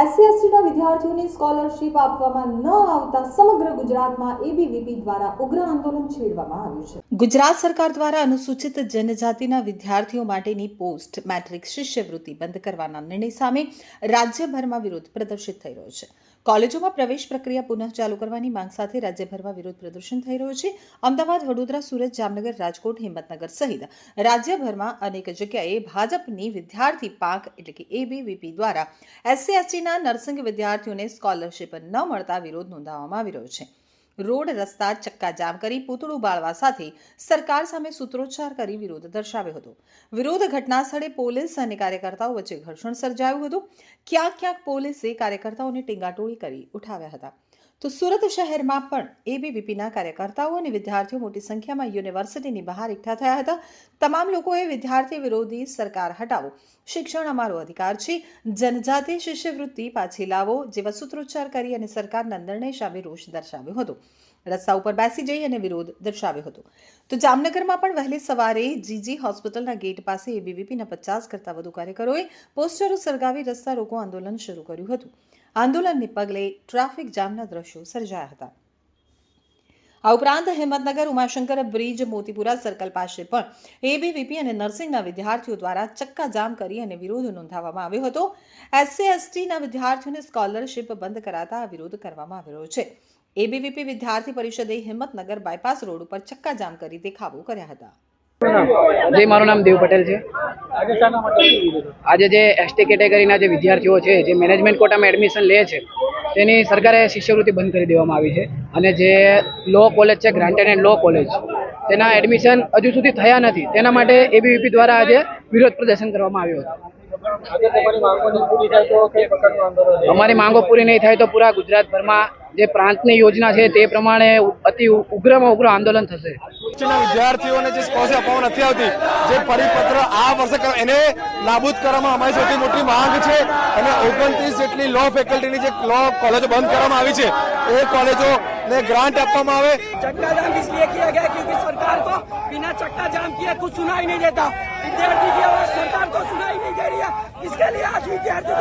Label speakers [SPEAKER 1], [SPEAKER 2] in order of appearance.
[SPEAKER 1] SC એસટીના વિદ્યાર્થીઓને scholarship આપવામાં ન આવતા સમગ્ર ગુજરાતમાં એબીવીપી દ્વારા ઉગ્ર આંદોલન છેડવામાં આવ્યું છે. ગુજરાત સરકાર દ્વારા અનુસૂચિત જનજાતિના વિદ્યાર્થીઓ માટેની પોસ્ટ મેટ્રિક શિષ્યવૃત્તિ બંધ કરવાના નિર્ણય સામે રાજ્યભરમાં વિરોધ પ્રદર્શિત થઈ રહ્યો છે. કોલેજોમાં પ્રવેશ પ્રક્રિયા પુનઃ ચાલુ કરવાની માંગ સાથે રાજ્યભરમાં વિરોધ પ્રદર્શન થઈ રહ્યું છે. અમદાવાદ, વડોદરા, સુરત, જામનગર, રાજકોટ, હિંમતનગર સહિત રાજ્યભરમાં અનેક જગ્યાએ ભાજપની વિદ્યાર્થી પાંખ એટલે કે એબીવીપી દ્વારા એસસી એસટીના નર્સિંગ વિદ્યાર્થીઓને સ્કોલરશીપ ન મળતા વિરોધ નોંધાવવામાં આવી રહ્યો છે. રોડ રસ્તા ચક્કાજામ કરી પૂતળું બાળવા સાથે સરકાર સામે સૂત્રોચ્ચાર કરી વિરોધ દર્શાવ્યો હતો. વિરોધ ઘટના સ્થળે પોલીસ અને કાર્યકર્તાઓ વચ્ચે ઘર્ષણ સર્જાયું હતું. ક્યાંક ક્યાંક પોલીસે કાર્યકર્તાઓને ટીંગાટોળી કરી ઉઠાવ્યા હતા. તો સુરત શહેરમાં પણ એબીવીપીના કાર્યકર્તાઓ અને વિદ્યાર્થીઓ મોટી સંખ્યામાં યુનિવર્સિટીની બહાર એકઠા થયા હતા. તમામ લોકોએ વિદ્યાર્થી વિરોધી સરકાર હટાવો, શિક્ષણ અમારો અધિકાર છે, જનજાતિ શિષ્યવૃત્તિ પાછી લાવો જેવા સૂત્રોચ્ચાર કરી અને સરકારના નિર્ણય સામે રોષ દર્શાવ્યો હતો. રસ્તા ઉપર બેસી જઈ અને વિરોધ દર્શાવ્યો હતો. તો જામનગરમાં પણ વહેલી સવારે જીજી હોસ્પિટલના ગેટ પાસે એબીવીપીના પચાસ કરતાં વધુ કાર્યકરોએ પોસ્ટરો સળગાવી રસ્તા રોકો આંદોલન શરૂ કર્યું હતું. આંદોલનને પગલે ટ્રાફિક જામના દ્રશ્યો સર્જાયા હતા. આ ઉપરાંત હિંમતનગર ઉમાશંકર બ્રિજ, મોતીપુરા સર્કલ પાસે પણ એબીવીપી અને નર્સિંગના વિદ્યાર્થીઓ દ્વારા ચક્કાજામ કરી અને વિરોધ નોંધાવવામાં આવ્યો હતો. એસસી એસટીના વિદ્યાર્થીઓને સ્કોલરશીપ બંધ કરાતા વિરોધ કરવામાં આવ્યો છે. એબીવીપી વિદ્યાર્થી પરિષદે હિંમતનગર બાયપાસ રોડ ઉપર ચક્કાજામ કરી દેખાવો કર્યા હતા.
[SPEAKER 2] જે મારું નામ દેવ પટેલ છે. આજે જે એસટી કેટેગરીના જે વિદ્યાર્થીઓ છે જે મેનેજમેન્ટ કોટામાં એડમિશન લે છે તેની સરકારે શિષ્યવૃત્તિ બંધ કરી દેવામાં આવી છે. અને જે લો કોલેજ છે ગ્રાન્ટેડ એન્ડ લો કોલેજ તેના એડમિશન હજુ સુધી થયા નથી. તેના માટે એબીવીપી દ્વારા આજે વિરોધ પ્રદર્શન કરવામાં આવ્યું હતું. અમારી માંગો પૂરી નહીં થાય તો પૂરા ગુજરાતભરમાં જે પ્રાંતની યોજના છે તે પ્રમાણે અતિ ઉગ્રમાં ઉગ્ર આંદોલન થશે
[SPEAKER 3] ઉચ્ચના વિદ્યાર્થીઓને જે સ્કોલરશીપ આપવામાં નથી આવતી જે પરિપત્ર આ વર્ષે કર- એને નાબૂદ કરવામાં અમારી સૌથી મોટી માંગ છે અને ઓગણત્રીસ જેટલી લો ફેકલ્ટીની જે લો કોલેજો બંધ કરવામાં આવી છે એ કોલેજોને ગ્રાન્ટ આપવામાં આવે
[SPEAKER 4] चक्का जाम इसलिए किया गया क्योंकि सरकार को बिना चक्का जाम किए कुछ सुनाई नहीं देता विद्यार्थी की आवाज सरकार को सुनाई नहीं दे रही है इसके लिए आज विद्यार्थी को